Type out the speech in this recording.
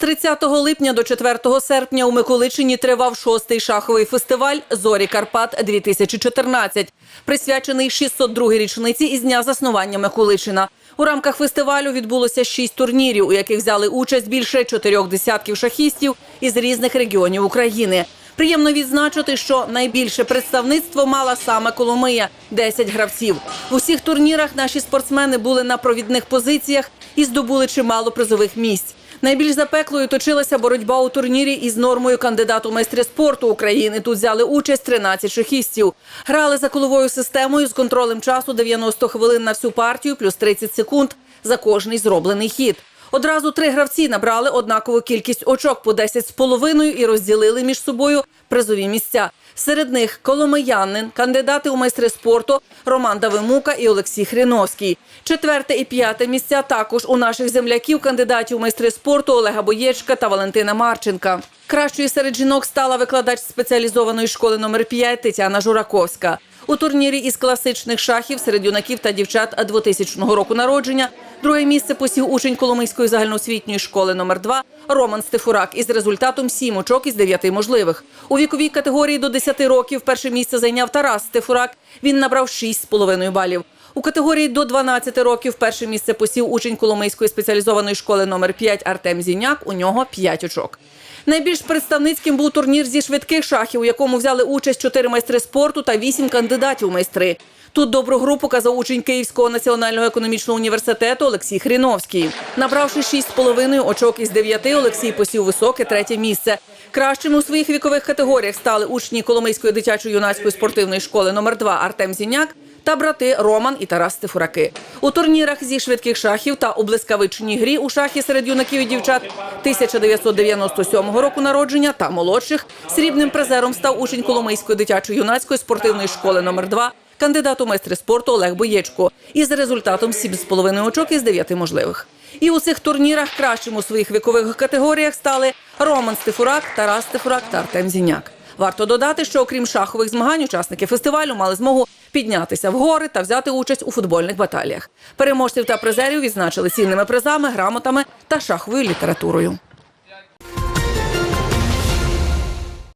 30 липня до 4 серпня у Миколичині тривав шостий шаховий фестиваль Зорі Карпат 2014 присвячений 602-й річниці із дня заснування Миколичина. У рамках фестивалю відбулося шість турнірів, у яких взяли участь більше чотирьох десятків шахістів із різних регіонів України. Приємно відзначити, що найбільше представництво мала саме Коломия 10 гравців. В усіх турнірах наші спортсмени були на провідних позиціях і здобули чимало призових місць. Найбільш запеклою точилася боротьба у турнірі із нормою кандидату майстри спорту України. Тут взяли участь 13 шахістів. Грали за коловою системою з контролем часу 90 хвилин на всю партію, плюс 30 секунд за кожний зроблений хід. Одразу три гравці набрали однакову кількість очок по 10 з половиною і розділили між собою призові місця. Серед них Коломиянин, кандидати у майстри спорту Роман Давимука і Олексій Хриновський. Четверте і п'яте місця також у наших земляків, кандидатів у майстри спорту Олега Боєчка та Валентина Марченка. Кращою серед жінок стала викладач спеціалізованої школи номер 5 Тетяна Жураковська. У турнірі із класичних шахів серед юнаків та дівчат 2000 року народження друге місце посів учень Коломийської загальноосвітньої школи номер 2 Роман Стефурак із результатом 7 очок із 9 можливих. У віковій категорії до 10 років перше місце зайняв Тарас Стефурак. Він набрав 6,5 балів. У категорії до 12 років перше місце посів учень Коломийської спеціалізованої школи номер 5 Артем Зіняк. У нього 5 очок. Найбільш представницьким був турнір зі швидких шахів, у якому взяли участь чотири майстри спорту та вісім кандидатів майстри. Тут добру гру показав учень Київського національного економічного університету Олексій Хріновський. Набравши 6,5 очок із 9, Олексій посів високе третє місце. Кращими у своїх вікових категоріях стали учні Коломийської дитячо-юнацької спортивної школи номер 2 Артем Зіняк та брати Роман і Тарас Стефураки. У турнірах зі швидких шахів та у блискавичній грі у шахі серед юнаків і дівчат 1997 року народження та молодших срібним призером став учень Коломийської дитячо-юнацької спортивної школи номер 2 кандидат у майстри спорту Олег Боєчко із результатом 7,5 очок із 9 можливих. І у цих турнірах кращим у своїх вікових категоріях стали Роман Стефурак, Тарас Стефурак та Артем Зіняк. Варто додати, що окрім шахових змагань, учасники фестивалю мали змогу піднятися в гори та взяти участь у футбольних баталіях. Переможців та призерів відзначили цінними призами, грамотами та шаховою літературою.